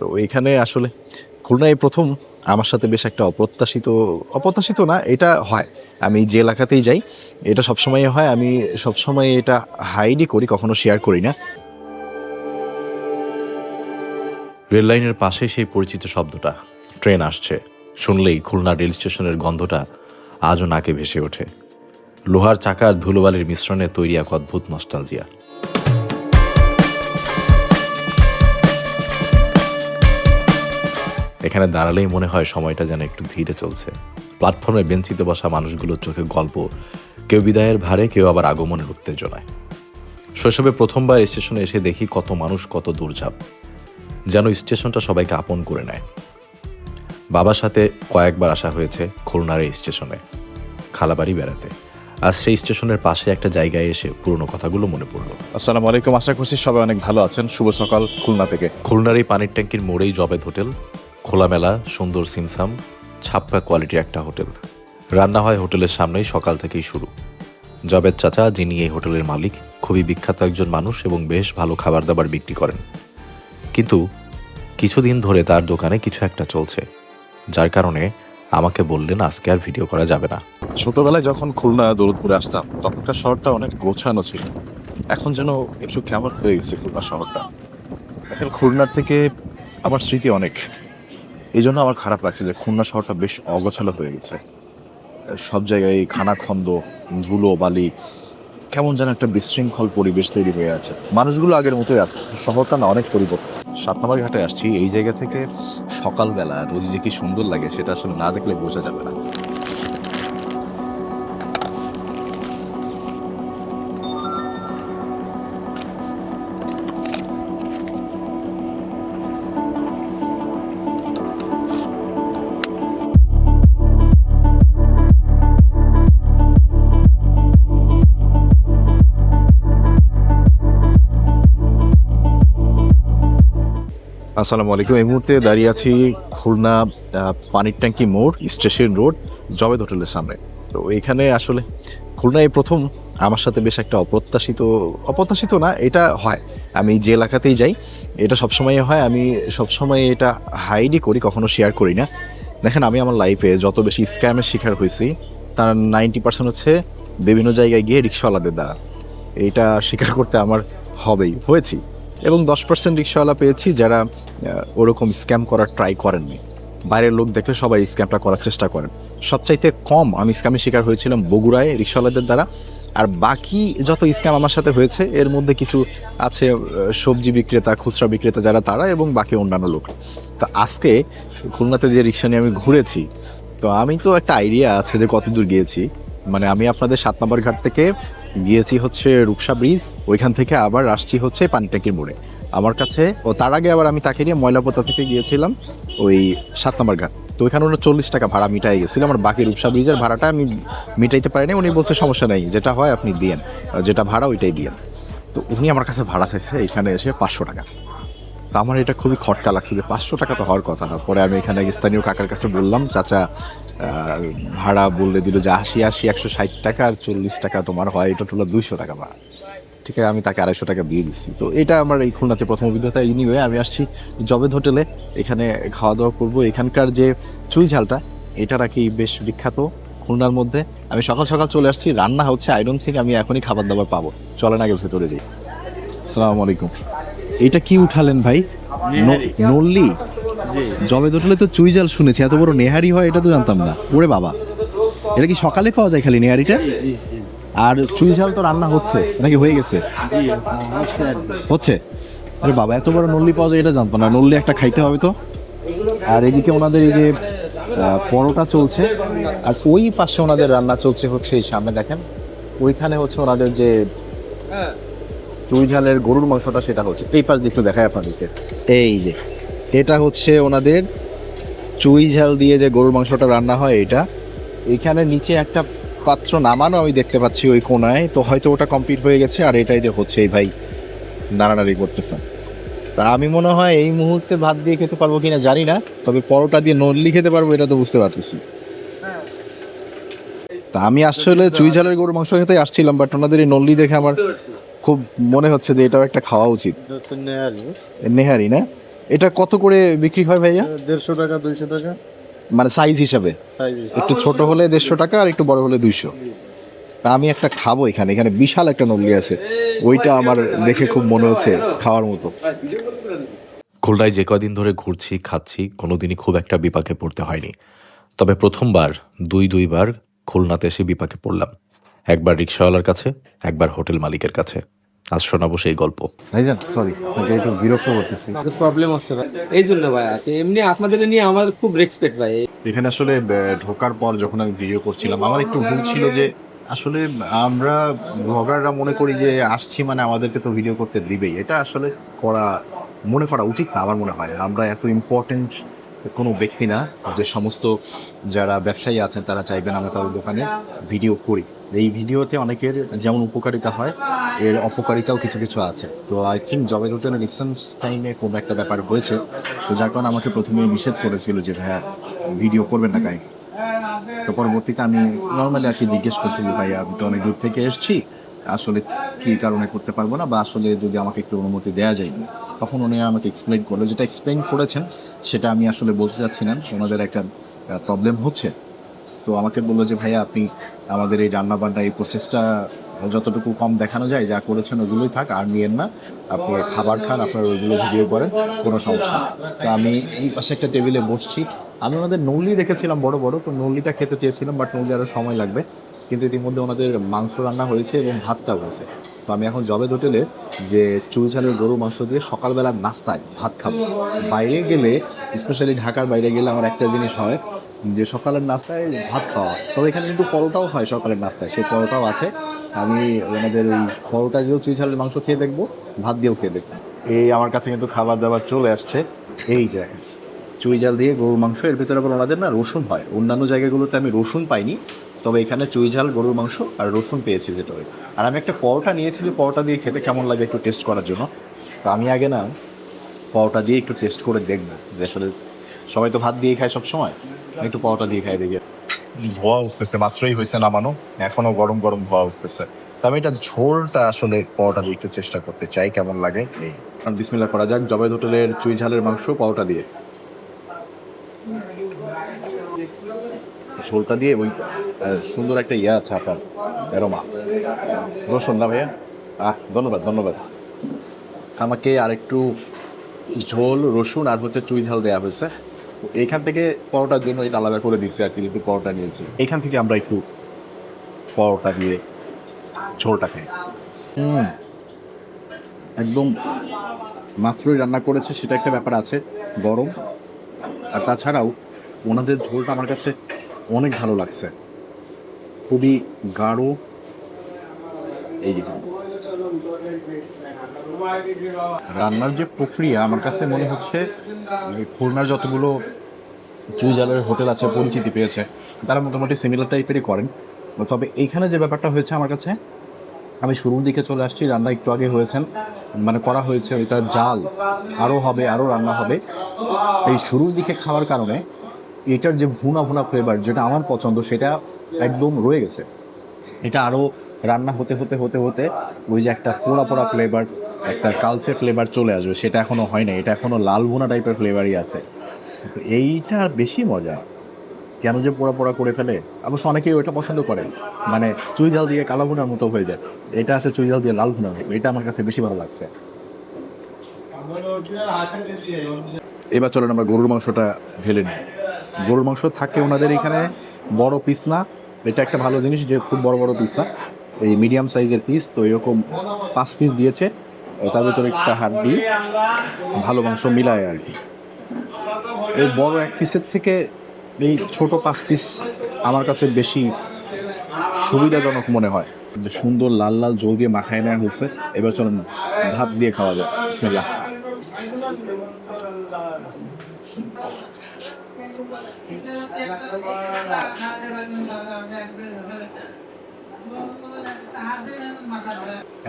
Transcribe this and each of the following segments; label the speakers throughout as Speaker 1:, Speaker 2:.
Speaker 1: তো এখানে আসলে খুলনায় প্রথম আমার সাথে বেশ একটা অপ্রত্যাশিত অপ্রত্যাশিত না, এটা হয়। আমি যে এলাকাতেই যাই, এটা সবসময় হয়। আমি সবসময় এটা হাইডই করি, কখনো শেয়ার করি না। রেল লাইনের পাশে সেই পরিচিত শব্দটা, ট্রেন আসছে। শুনলেই খুলনা রেল স্টেশনের গন্ধটা আজও নাকে ভেসে ওঠে। লোহার চাকার ধুলোবালির মিশ্রণে তৈরি এক অদ্ভুত নস্টালজিয়া এখানে দাঁড়ালেই মনে হয় সময়টা যেন একটু ধীরে চলছে। প্ল্যাটফর্মে বেঞ্চিতে বসা মানুষগুলোর চোখে গল্প কেউ বিদায়ের ভারে কেউ আবার আগমনের উত্তেজনায়। শৈশবে প্রথমবার স্টেশনে এসে দেখি কত মানুষ কত দূরঝাপ যেন স্টেশনটা সবাইকে আপন করে নেয়। বাবার সাথে কয়েকবার আসা হয়েছে খুলনার এই স্টেশনে খালাবাড়ি বেড়াতে। আজ সেই স্টেশনের পাশে একটা জায়গায় এসে পুরনো কথাগুলো মনে পড়ল।
Speaker 2: আসসালামু আলাইকুম আশা করছি সবাই অনেক ভালো আছেন। শুভ সকাল খুলনা থেকে।
Speaker 1: খুলনার এই পানির ট্যাঙ্কির মোড়েই জবেদ হোটেল খোলামেলা, সুন্দর সিমসাম, ছাপ্পা কোয়ালিটির একটা হোটেল। রান্না হয় হোটেলের সামনেই সকাল থেকেই শুরু। জবেদ চাচা, যিনি এই হোটেলের মালিক, খুবই বিখ্যাত একজন মানুষ এবং বেশ ভালো খাবার দাবার বিক্রি করেন। কিন্তু কিছুদিন ধরে তার দোকানে কিছু একটা চলছে, যার কারণে আমাকে বললেন আজকে আর ভিডিও করা যাবে না।
Speaker 2: ছোটবেলায় যখন খুলনা, দৌলতপুরে আসতাম, তখনকার শহরটা অনেক গোছানো ছিল। এখন যেন একটু কেমন হয়ে গেছে খুলনা শহরটা। এখন খুলনার থেকে আমার স্মৃতি অনেক। এই জন্য আমার খারাপ লাগছে যে খুলনা শহরটা বেশ অগোছালো হয়ে গেছে। সব জায়গায় খানাখন্দ, ধুলো, বালি, কেমন যেন একটা বিশৃঙ্খল পরিবেশ তৈরি হয়ে আছে। মানুষগুলো আগের মতোই আছে। শহরটা না অনেক পরিবর্তন। সাত নম্বর ঘাটে আসছি, এই জায়গা থেকে সকালবেলা, রোজ যে কি সুন্দর লাগে সেটা আসলে না দেখলে বোঝা যাবে না। আসসালামু আলাইকুম। এই মুহূর্তে দাঁড়িয়ে আছি খুলনা পানির ট্যাঙ্কি মোড়, স্টেশন রোড জবেদ হোটেলের সামনে। তো এখানে আসলে খুলনায় এই প্রথম। আমার সাথে বেশ একটা অপ্রত্যাশিত অপ্রত্যাশিত না, এটা হয়। আমি যে এলাকাতেই যাই, এটা সবসময় হয়। আমি সবসময় এটা হাইডই করি, কখনো শেয়ার করি না। দেখেন, আমি আমার লাইফে যত বেশি স্ক্যামের শিকার হয়েছি, তার নাইনটি পার্সেন্ট হচ্ছে বিভিন্ন জায়গায় গিয়ে রিক্সাওয়ালাদের দ্বারা। এটা স্বীকার করতে আমার হবেই, হয়েছি। এবং দশ পার্সেন্ট রিক্সাওয়ালা পেয়েছি যারা ওরকম স্ক্যাম করার ট্রাই করেননি। বাইরের লোক দেখলে সবাই স্ক্যামটা করার চেষ্টা করেন সবচাইতে কম আমি স্ক্যামের শিকার হয়েছিলাম বগুড়ায় রিক্সাওয়ালাদের দ্বারা। আর বাকি যত স্ক্যাম আমার সাথে হয়েছে, এর মধ্যে কিছু আছে সবজি বিক্রেতা, খুচরা বিক্রেতা যারা তারা এবং বাকি অন্যান্য লোক। তো আজকে খুলনাতে যে রিক্সা নিয়ে আমি ঘুরেছি, তো আমি তো একটা আইডিয়া আছে যে কত দূর গিয়েছি। মানে আমি আপনাদের সাত নম্বর ঘাট থেকে গিয়েছি হচ্ছে রূপসা ব্রিজ, ওইখান থেকে আবার আসছি হচ্ছে পানিট্যাঙ্কির মোড়ে। আমার কাছে, ও তার আগে আবার আমি তাকে নিয়ে ময়লাপোতা থেকে গিয়েছিলাম, ওই সাত নম্বর ঘাট। তো ওইখানে ওনার চল্লিশ টাকা ভাড়া মিটাই গেছিল, আমার বাকি রূপসা ব্রিজের ভাড়াটা আমি মিটাইতে পারিনি, উনি বলছে সমস্যা নেই, যেটা হয় আপনি দিয়েন যেটা ভাড়া ওইটাই দিয়েন। তো উনি আমার কাছে ভাড়া চাইছে এখানে এসে পাঁচশো টাকা। তো আমার এটা খুবই খটকা লাগছে যে পাঁচশো টাকা তো হওয়ার কথা না, পরে আমি এখানে স্থানীয় কাকার কাছে বললাম, চাচা ভাড়া বললে দিল যে আশি আশি একশো ষাট টাকা আর চল্লিশ টাকা তোমার হয় এটা টোটাল দুইশো টাকা ভাড়া। ঠিক আছে আমি তাকে আড়াইশো টাকা দিয়ে দিচ্ছি। তো এটা আমার এই খুলনাতে প্রথম অভিজ্ঞতা। ইনিওয়ে আমি আসছি জবেদ হোটেলে। এখানে খাওয়া দাওয়া করব। এখানকার যে চুই ঝালটা এটা নাকি বেশ বিখ্যাত খুলনার মধ্যে। আমি সকাল সকাল চলে আসছি। রান্না হচ্ছে আইরন থেকে আমি এখনই খাবার দাবার পাবো। চলেন আগে ভেতরে যাই। আসসালামু আলাইকুম। এটা কি উঠালেন ভাই? ন- নল্লি? জবেদ হোটেলে তো চুই জাল শুনেছি এত বড় নেহারি হয় এটা তো জানতাম না। ওরে বাবা। এটা কি সকালে পাওয়া যায় খালি নেহারিটা? আর চুই ঝাল তো রান্না হচ্ছে নাকি হয়ে গেছে? হচ্ছে আরে বাবা এত বড় নল্লি পাওয়া যায় এটা জানতাম না। নল্লি একটা খাইতে হবে তো। আর এদিকে ওনাদের এই যে পরোটা চলছে আর ওই পাশে ওনাদের রান্না চলছে হচ্ছে এই সামনে দেখেন। ওইখানে হচ্ছে ওনাদের যে চুই ঝালের গরুর মাংসটা সেটা হচ্ছে। এই পাশ দিয়ে একটু দেখায় আপনাদেরকে। এই যে। এটা হচ্ছে ওনাদের চুই ঝাল দিয়ে যে গরুর মাংসটা রান্না হয় এটা। এখানে নিচে একটা পাত্র নামানো আমি দেখতে পাচ্ছি ওই কোনায়। তো হয়তো ওটা কমপ্লিট হয়ে গেছে আর এটাই যে হচ্ছে এই ভাই নাড়ানাড়ি করতেছে। তা আমি মনে হয় এই মুহূর্তে ভাত দিয়ে খেতে পারব কিনা জানি না তবে পরোটা দিয়ে নল্লি খেতে পারব এটা তো বুঝতে পারতেছি। তা আমি আসলে চুই ঝালের গরুর মাংস খেতে আসছিলাম বাট ওনাদের এই নল্লি দেখে আমার খুব মনে হচ্ছে যে এটাও একটা খাওয়া উচিত। নেহারি না? এটা কত করে বিক্রি হয় ভাইয়া?
Speaker 3: দেড়শো টাকা দুইশো টাকা।
Speaker 2: মানে সাইজ হিসাবে। একটু ছোট হলে দেড়শো টাকা আর একটু বড় হলে দুইশো। আমি একটা খাব এখানে। এখানে বিশাল একটা নল্লি আছে। ওইটা আমার দেখে খুব মনে হচ্ছে খাওয়ার মতো।
Speaker 1: খুলনায় যে কদিন ধরে ঘুরছি খাচ্ছি কোনোদিনই খুব একটা বিপাকে পড়তে হয়নি। তবে প্রথমবার দুই দুইবার খুলনাতে এসে বিপাকে পড়লাম। একবার রিক্সাওয়ালার কাছে একবার হোটেল মালিকের কাছে। আজ শোনাবো সেই গল্প।
Speaker 2: ভাইজান সরি আপনাকে একটু বিরক্ত করতেছি।
Speaker 4: প্রবলেম হচ্ছে ভাই। এই জন্য ভাই আছে এমনি আপনাদের নিয়ে আমার খুব রেসপেক্ট ভাই।
Speaker 2: এখানে আসলে ঢোকার পর যখন আমি ভিডিও করছিলাম আমার একটু ভুল ছিল যে আসলে আমরা ব্লগাররা মনে করি যে আসছি মানে আমাদেরকে তো ভিডিও করতে দিবেই। এটা আসলে করা মনে করা উচিত না আমার মনে হয়। আমরা এত ইম্পর্টেন্ট কোনো ব্যক্তি না, যে সমস্ত যারা ব্যবসায়ী আছেন তারা চাইবেন আমরা তাদের দোকানে ভিডিও করি। এই ভিডিওতে অনেকের যেমন উপকারিতা হয়, এর অপকারিতাও কিছু কিছু আছে। তো আই থিঙ্ক জবের হোটেলে রিসেন্ট টাইমে কোনো একটা ব্যাপার হয়েছে। তো যার কারণে আমাকে প্রথমে নিষেধ করেছিল যে হ্যাঁ ভিডিও করবেন না কাই? তো পরবর্তীতে আমি নর্মালি আর কি জিজ্ঞেস করছি যে ভাই আমি তো অনেক দূর থেকে এসেছি, আসলে কী কারণে করতে পারব না? বা আসলে যদি আমাকে একটু অনুমতি দেওয়া যায়। তখন উনি আমাকে এক্সপ্লেন করল। যেটা এক্সপ্লেন করেছেন, সেটা আমি আসলে বলতে চাচ্ছি না। ওনাদের একটা প্রবলেম হচ্ছে। তো আমাকে বলল যে, ভাইয়া, আপনি আমাদের এই রান্না বান্না এই প্রসেসটা যতটুকু কম দেখানো যায়, যা করেছেন ওগুলোই থাক, আর নিয়েন না। আপনি খাবার খান, আপনার ওইগুলো ভিডিও করেন, কোনো সমস্যা। তো আমি এই পাশে একটা টেবিলে বসছি। আমি ওনাদের নল্লি দেখেছিলাম, বড় বড়, তো নল্লিটা খেতে চেয়েছিলাম বাট নল্লি আরও সময় লাগবে। কিন্তু ইতিমধ্যে ওনাদের মাংস রান্না হয়েছে এবং ভাতটাও হয়েছে তো আমি এখন জবেদ হোটেলে যে চুই ঝালের গরু মাংস দিয়ে সকালবেলার নাস্তায় ভাত খাব। বাইরে গেলে স্পেশালি ঢাকার বাইরে গেলে আমার একটা জিনিস হয় যে সকালের নাস্তায় ভাত খাওয়া। হয়। তবে এখানে কিন্তু পরোটাও হয় সকালের নাস্তায়, সেই পরোটাও আছে। আমি ওনাদের ওই পরোটা দিয়েও চুই ঝালের মাংস খেয়ে দেখব, ভাত দিয়েও খেয়ে দেখব। এই আমার কাছে কিন্তু খাবার দাবার চলে আসছে। এই জায়গায় চুই জাল দিয়ে গরুর মাংস, এর ভিতরে আবার ওনাদের না রসুন হয়। অন্যান্য জায়গাগুলোতে আমি রসুন পাইনি। তবে এখানে চুই ঝাল গরুর মাংস আর রসুন পেয়েছি যেটা ওই। আর আমি একটা পরোটা নিয়েছি যে পরোটা দিয়ে খেতে কেমন লাগে একটু টেস্ট করার জন্য। তো আমি আগে না পরোটা দিয়ে একটু টেস্ট করে দেখব যে আসলে সবাই তো ভাত দিয়ে খায় সব সময় একটু পরোটা দিয়ে খাই দেখি। ধোয়া উঠতেছে মাত্রই হয়েছে নামানো এখনও গরম গরম ধোয়া উঠতেছে। তো আমি এটা ঝোলটা আসলে পরোটা দিয়ে একটু চেষ্টা করতে চাই কেমন লাগে? এই। বিসমিল্লা করা যাক জবেদ হোটেলের চুই ঝালের মাংস পরোটা দিয়ে। ঝোলটা দিয়ে ওই সুন্দর একটা ইয়ে আছে আপনার এরোমা রসুন না ভাইয়া? আহ, ধন্যবাদ ধন্যবাদ। আমাকে আরেকটু ঝোল, রসুন আর হচ্ছে চুই ঝাল দেওয়া হয়েছে। এইখান থেকে পরোটার জন্য এটা আলাদা করে দিচ্ছে আর কি একটু পরোটা নিয়েছি। এখান থেকে আমরা একটু পরোটা দিয়ে ঝোলটা খাই। হুম, একদম মাত্রই রান্না করেছে, সেটা একটা ব্যাপার আছে, গরম। আর তাছাড়াও ওনাদের ঝোলটা আমার কাছে অনেক ভালো লাগছে। খুবই গাঢ়। এই যে রান্নার যে প্রক্রিয়া, আমার কাছে মনে হচ্ছে খুলনার যতগুলো চুই জালের হোটেল আছে, পরিচিতি পেয়েছে, তারা মোটামুটি সিমিলার টাইপেরই করেন। তবে এইখানে যে ব্যাপারটা হয়েছে আমার কাছে, আমি শুরুর দিকে চলে আসছি, রান্না একটু আগে হয়েছেন মানে করা হয়েছে এটা জাল আরও হবে আরও রান্না হবে। এই শুরুর দিকে খাওয়ার কারণে এটার যে ভুনা ভুনা ফ্লেভার যেটা আমার পছন্দ, সেটা একদম রয়ে গেছে। এটা আরও রান্না হতে হতে হতে হতে ওই যে একটা পোড়া পোড়া ফ্লেভার একটা কালচে ফ্লেভার চলে আসবে। সেটা এখনও হয় না এটা এখনও লাল ভুনা টাইপের ফ্লেভারই আছে। এইটা বেশি মজা। কেন যে পোড়া পোড়া করে ফেলে? অবশ্য অনেকেই ওইটা পছন্দ করেন মানে চুই জাল দিয়ে কালো ভুনার মতো হয়ে যায়। এটা আছে চুই জাল দিয়ে লাল ভুনা। এটা আমার কাছে বেশি ভালো লাগছে। এবার চলেন আমরা গরুর মাংসটা ঢেলে নিই। গরুর মাংস থাকে ওনাদের এখানে বড় পিস না। এটা একটা ভালো জিনিস যে খুব বড় বড় পিস না। এই মিডিয়াম সাইজের পিস তো এরকম পাঁচ পিস দিয়েছে। তার ভিতরে একটা হাড্ডি, ভালো মাংস মিলায় আর কি। এই বড় এক পিসের থেকে এই ছোট পাঁচ পিস আমার কাছে বেশি সুবিধাজনক মনে হয়। যে সুন্দর লাল লাল জল দিয়ে মাখায় নেওয়া হয়েছে। এবার চলেন, ভাত দিয়ে খাওয়া যায় বিসমিল্লাহ।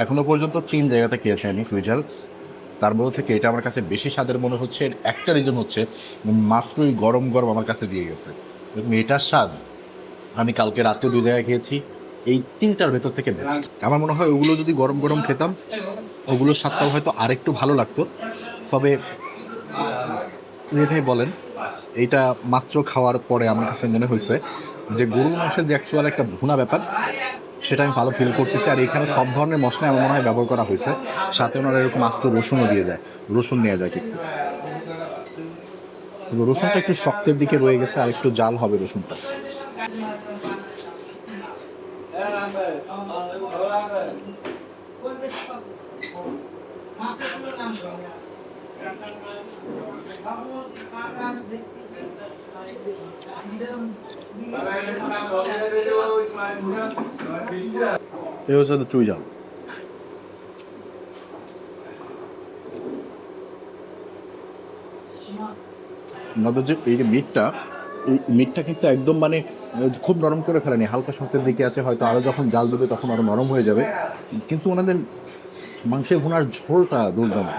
Speaker 2: এখনও পর্যন্ত তিন জায়গাতে খেয়েছি আমি চুইঝাল তার মধ্যে থেকে এটা আমার কাছে বেশি স্বাদের মনে হচ্ছে একটা রিজন হচ্ছে, মাত্রই গরম গরম আমার কাছে দিয়ে গেছে। এবং এটার স্বাদ, আমি কালকে রাতে দুই জায়গায় খেয়েছি, এই তিনটার ভেতর থেকে আমার মনে হয় ওগুলো যদি গরম গরম খেতাম, ওগুলোর স্বাদটাও হয়তো আরেকটু ভালো লাগতো। তবে যেটাই বলেন এইটা মাত্র খাওয়ার পরে আমার কাছে মনে হয়েছে যে গরুর মাংসের যে অ্যাকচুয়াল একটা ভুনা ব্যাপার, সেটা আমি ভালো ফিল করতেছি। আর এখানে সব ধরনের মশলা আমার মনে হয় ব্যবহার করা হয়েছে। সাথে ওনারা এরকম আস্ত রসুনও দিয়ে দেয়। রসুন নেওয়া যায় কিন্তু রসুনটা একটু শক্তের দিকে রয়ে গেছে আর একটু জাল হবে রসুনটা। আমাদের যে এই যে মিটটা, এই মিটটা কিন্তু একদম মানে খুব নরম করে ফেলেনি। হালকা শক্তের দিকে আছে, হয়তো আরও যখন জাল দেবে তখন আরও নরম হয়ে যাবে। কিন্তু ওনাদের মাংসের ভুনার ঝোলটা দুর্দান্ত।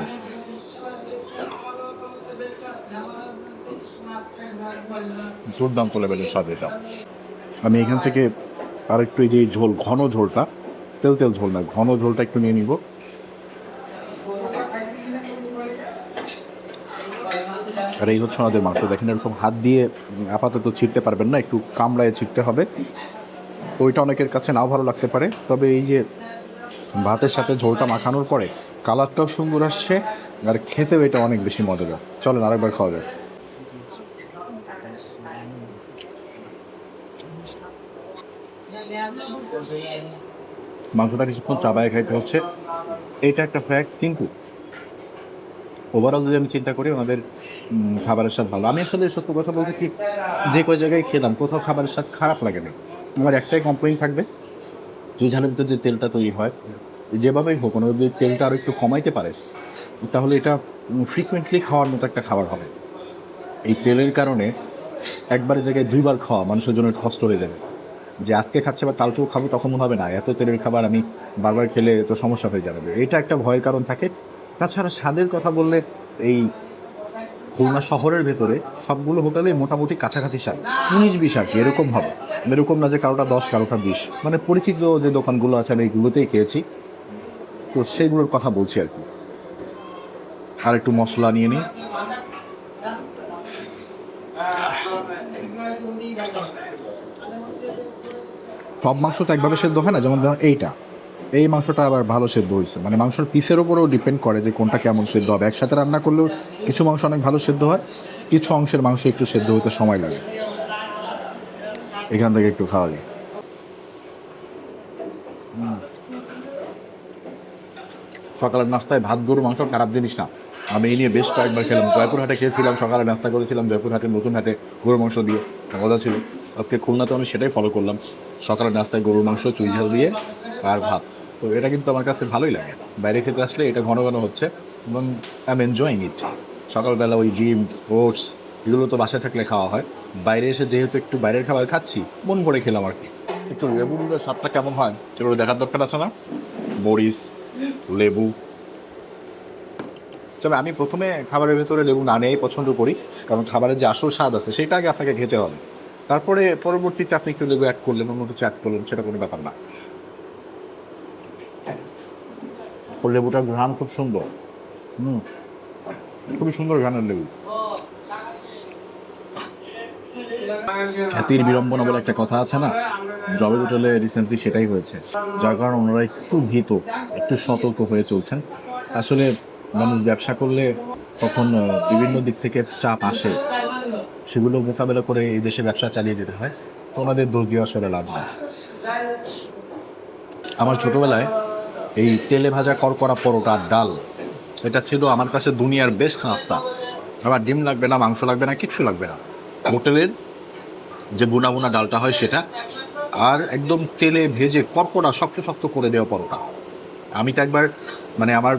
Speaker 2: দুর্দান্ত লেভেলের স্বাদ এটা। আমি এখান থেকে আরেকটু এই যে ঝোল, ঘন ঝোলটা, তেল তেল ঝোল না, ঘন ঝোলটা একটু নিয়ে নিব। আর এই হচ্ছে আমাদের মাংস। দেখেন এরকম হাত দিয়ে আপাতত ছিটতে পারবেন না, একটু কামড়ায় ছিটতে হবে। ওইটা অনেকের কাছে নাও ভালো লাগতে পারে। তবে এই যে ভাতের সাথে ঝোলটা মাখানোর পরে কালারটাও সুন্দর আসছে, আর খেতেও এটা অনেক বেশি মজাদার। চলেন আরেকবার খাওয়া যাক। মাংসটা কিছুক্ষণ চাবায় খাইতে হচ্ছে। এটা একটা ফ্যাক্ট কিন্তু ওভারঅল যদি আমি চিন্তা করি ওনাদের খাবারের স্বাদ ভালো। আমি আসলে সত্য কথা বলতে কি, যে কয় জায়গায় খেলাম, কোথাও খাবারের স্বাদ খারাপ লাগে না আমার একটাই কমপ্লেন থাকবে যে ঝালের ভিতরে যে তেলটা তৈরি হয়, যেভাবেই হোক, ওনারা যদি তেলটা আরও একটু কমাইতে পারে, তাহলে এটা ফ্রিকুয়েন্টলি খাওয়ার মতো একটা খাবার হবে। এই তেলের কারণে একবারের জায়গায় দুইবার খাওয়া মানুষের জন্য কষ্ট হয়ে যাবে। যে আজকে খাচ্ছে বা কালকেও খাব, তখন মনে হবে না, এত তেলের খাবার আমি বারবার খেলে তো সমস্যা হয়ে যাবে। এটা একটা ভয়ের কারণ থাকে। তাছাড়া স্বাদের কথা বললে এই খুলনা শহরের ভেতরে সবগুলো হোটেলে মোটামুটি কাছাকাছি স্বাদ। উনিশ বিশ আর কি, এরকম হবে। এরকম না যে কারোটা দশ, কারোটা বিশ। মানে পরিচিত যে দোকানগুলো আছে, আমি এইগুলোতেই খেয়েছি। তো সেইগুলোর কথা বলছি আর কি। আর একটু মশলা নিয়ে নিই। সব মাংস তো একভাবে সেদ্ধ হয় না, যেমন ধরুন এইটা। এই মাংসটা আবার ভালো সেদ্ধ হয়েছে মানে মাংসর পিসের ওপরেও ডিপেন্ড করে যে কোনটা কেমন সেদ্ধ হবে। একসাথে রান্না করলেও কিছু মাংস অনেক ভালো সেদ্ধ হয়, কিছু অংশের মাংস একটু সেদ্ধ হতে সময় লাগে। এখান থেকে একটু খাওয়া যায়। সকালের নাস্তায় ভাত, গরু, মাংস খারাপ জিনিস না। আমি এই নিয়ে বেশ কয়েকবার খেলাম। জয়পুরহাটে খেয়েছিলাম, সকালে নাস্তা করেছিলাম, জয়পুরহাটের নতুন হাটে গরুর মাংস দিয়ে। মজা ছিল। আজকে খুলনাতে আমি সেটাই ফলো করলাম। সকালের নাস্তায় গরুর মাংস, চুই ঝাল দিয়ে আর ভাত। তো এটা কিন্তু আমার কাছে ভালোই লাগে। বাইরে খেতে আসলে এটা ঘন ঘন হচ্ছে এবং আই এম এনজয়িং ইট সকালবেলা ওই ডিম, ওটস, এগুলো তো বাসায় থাকলে খাওয়া হয়। বাইরে এসে যেহেতু একটু বাইরের খাবার খাচ্ছি, মন করে খেলাম আর কি। একটু লেবুর স্বাদটা কেমন হয়? সেগুলো দেখার দরকার আছে না? মরিচ, লেবু। তবে আমি প্রথমে খাবারের ভেতরে লেবু না নিয়েই পছন্দ করি, কারণ খাবারের যে আসল স্বাদ আছে, সেটা আগে আপনাকে খেতে হবে। তারপরে পরবর্তীতে আপনি একটু লেবু অ্যাড করলেন, অন্য কিছু অ্যাড করলেন, সেটা কোনো ব্যাপার না। লেবুটার ঘ্রাণ খুব সুন্দর। হুম। খুবই সুন্দর ঘ্রাণের লেবু। খ্যাতির বিড়ম্বনা বলে একটা কথা আছে না? জবে হোটেলে রিসেন্টলি সেটাই হয়েছে। যার কারণে ওনারা একটু ভীত, একটু সতর্ক হয়ে চলছেন। আসলে মানুষ ব্যবসা করলে তখন বিভিন্ন দিক থেকে চাপ আসে। সেগুলো মোকাবেলা করে এই দেশে ব্যবসা চালিয়ে যেতে হয়, তো ওনাদের দোষ দিয়ে আসলে লাভ নেই। আমার ছোটোবেলায় এই তেলে ভাজা করকরা পরোটা, ডাল, এটা ছিল আমার কাছে দুনিয়ার বেস্ট নাস্তা। আমার ডিম লাগবে না, মাংস লাগবে না, কিচ্ছু লাগবে না। হোটেলের যে বুনা বুনা ডালটা হয় সেটা, আর একদম তেলে ভেজে কড়কড়া, শক্ত শক্ত করে দেওয়া পরোটা। আমি তো একবার মানে আমার,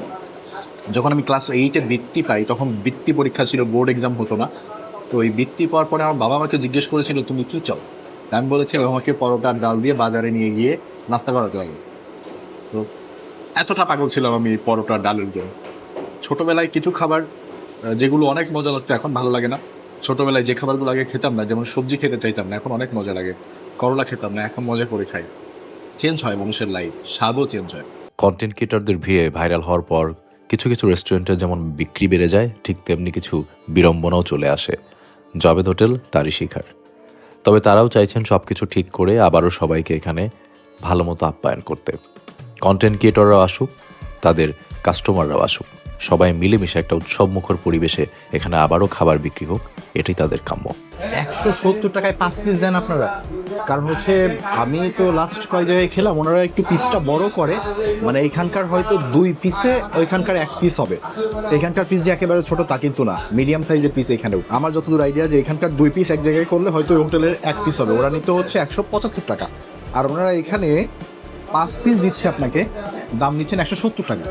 Speaker 2: যখন আমি ক্লাস এইটে বৃত্তি পাই, তখন বৃত্তি পরীক্ষা ছিল বোর্ড এক্সাম হতো না। তো ওই বৃত্তি পাওয়ার পরে আমার বাবা আমাকে জিজ্ঞেস করেছিল, তুমি কী চাও? আমি বলেছি আমাকে পরোটার ডাল দিয়ে বাজারে নিয়ে গিয়ে নাস্তা করাতে হবে তো এতটা পাগল ছিলাম আমি এই পরোটা ডালের জন্য। ছোটোবেলায় কিছু খাবার যেগুলো অনেক মজা লাগতো, এখন ভালো লাগে না। ছোটোবেলায় যে খাবারগুলো আগে খেতাম না, যেমন সবজি খেতে চাইতাম না, এখন অনেক মজা লাগে। করলা খেতাম না, এখন মজা করে খাই। চেঞ্জ হয় মানুষের লাইফ স্বাদও চেঞ্জ হয়।
Speaker 1: কন্টেন্ট ক্রিয়েটরদের ভিড়ে ভাইরাল হওয়ার পর কিছু কিছু রেস্টুরেন্টে যেমন বিক্রি বেড়ে যায়, ঠিক তেমনি কিছু বিড়ম্বনাও চলে আসে। জাবেদ হোটেল, তারই শিখার। তবে তারাও চাইছেন সব কিছু ঠিক করে আবারও সবাইকে এখানে ভালো মতো আপ্যায়ন করতে। কন্টেন্ট ক্রিয়েটররাও আসুক, তাদের কাস্টমাররাও আসুক। সবাই মিলেমিশে একটা উৎসবমুখর পরিবেশে এখানে আবারও খাবার বিক্রি হোক, এটাই তাদের কাম্য।
Speaker 2: একশো সত্তর টাকায় পাঁচ পিস দেন আপনারা। কারণ হচ্ছে, আমি তো লাস্ট কয় জায়গায় খেলাম, ওনারা একটু পিসটা বড় করে মানে এখানকার হয়তো দুই পিসে ওইখানকার এক পিস হবে। এখানকার পিস যে একেবারে ছোট তা কিন্তু না মিডিয়াম সাইজের পিস এখানেও। আমার যতদূর আইডিয়া যে এখানকার দুই পিস এক জায়গায় করলে হয়তো হোটেলের এক পিস হবে। ওরা নিতে হচ্ছে একশো পঁচাত্তর টাকা। আর ওনারা এখানে পাঁচ পিস দিচ্ছে আপনাকে দাম নিচ্ছেন একশো সত্তর টাকা।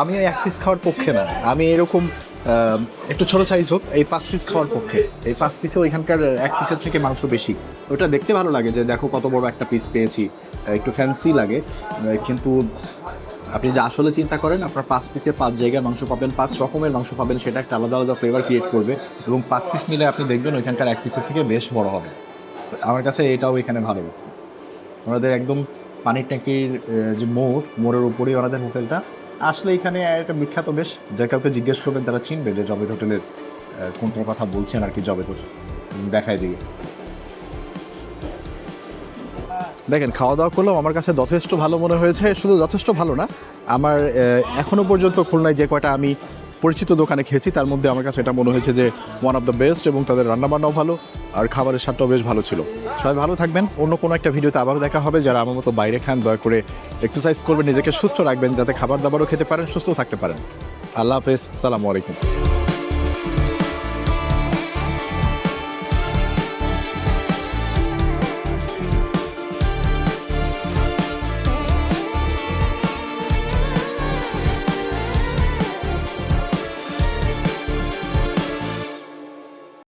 Speaker 2: আমি এক পিস খাওয়ার পক্ষে না। আমি এরকম একটু ছোট সাইজ হোক, এই পাঁচ পিস খাওয়ার পক্ষে। এই পাঁচ পিসে ওইখানকার এক পিসের থেকে মাংস বেশি। ওটা দেখতে ভালো লাগে যে দেখো কত বড় একটা পিস পেয়েছি। একটু ফ্যান্সি লাগে। কিন্তু আপনি যে আসলে চিন্তা করেন, আপনার পাঁচ পিসে পাঁচ জায়গায় মাংস পাবেন, পাঁচ রকমের মাংস পাবেন, সেটা একটা আলাদা আলাদা ফ্লেভার ক্রিয়েট করবে এবং পাঁচ পিস মিলে আপনি দেখবেন ওইখানকার এক পিসের থেকে বেশ বড় হবে। আমার কাছে এটাও এখানে ভালো লাগছে। ওনাদের একদম পানির ট্যাঙ্কির যে মোড়, মোড়ের উপরেই ওনাদের হোটেলটা। আসলে এখানে একটা বিখ্যাত বেশ, যে কাউকে জিজ্ঞেস করবেন তারা চিনবে যে জবেদ হোটেলের কোনটার কথা বলছেন আর কি জবেদ দেখাই দিবে। দেখেন খাওয়া দাওয়া করলাম, আমার কাছে যথেষ্ট ভালো মনে হয়েছে। শুধু যথেষ্ট ভালো না, আমার এখনও পর্যন্ত খুলনায় যে কয়টা আমি পরিচিত দোকানে খেয়েছি, তার মধ্যে আমার কাছে এটা মনে হয়েছে যে ওয়ান অফ দ্য বেস্ট এবং তাদের রান্নাবান্নাও ভালো আর খাবারের স্বাদটাও বেশ ভালো ছিল। সবাই ভালো থাকবেন, অন্য কোনো একটা ভিডিওতে আবারও দেখা হবে। যারা আমার মতো বাইরে খান, দয়া করে এক্সারসাইজ করবেন, নিজেকে সুস্থ রাখবেন, যাতে খাবার দাবারও খেতে পারেন, সুস্থ থাকতে পারেন। আল্লাহ হাফেজ, সালামু আলাইকুম।